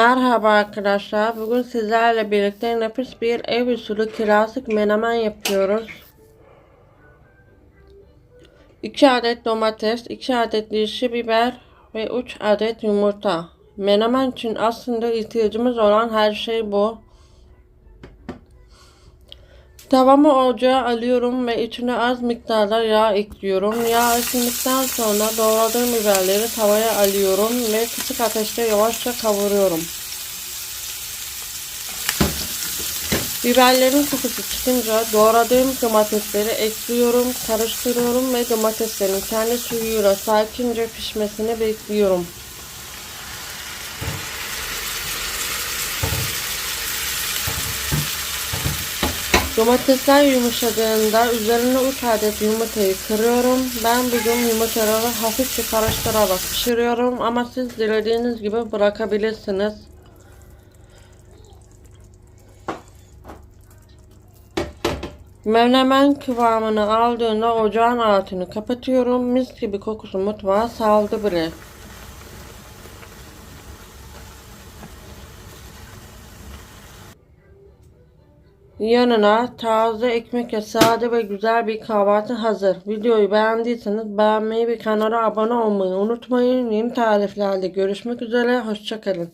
Merhaba arkadaşlar. Bugün sizlerle birlikte nefis bir ev usulü kirazlık menemen yapıyoruz. 2 adet domates, 2 adet yeşil biber ve 3 adet yumurta. Menemen için aslında ihtiyacımız olan her şey bu. Tavamı ocağa alıyorum ve içine az miktarda yağ ekliyorum. Yağ ısındıktan sonra doğradığım biberleri tavaya alıyorum ve kısık ateşte yavaşça kavuruyorum. Biberlerin kokusu çıkınca doğradığım domatesleri ekliyorum, karıştırıyorum ve domateslerin kendi suyuyla sakince pişmesini bekliyorum. Domatesler yumuşadığında üzerine 3 adet yumurtayı kırıyorum. Ben bugün yumurtaları hafifçe karıştırarak pişiriyorum ama siz dilediğiniz gibi bırakabilirsiniz. Menemen kıvamını aldığında ocağın altını kapatıyorum. Mis gibi kokusu mutfağa saldı bile. Yanına taze ekmekle sade ve güzel bir kahvaltı hazır. Videoyu beğendiyseniz beğenmeyi ve kanala abone olmayı unutmayın. Yeni tariflerde görüşmek üzere. Hoşçakalın.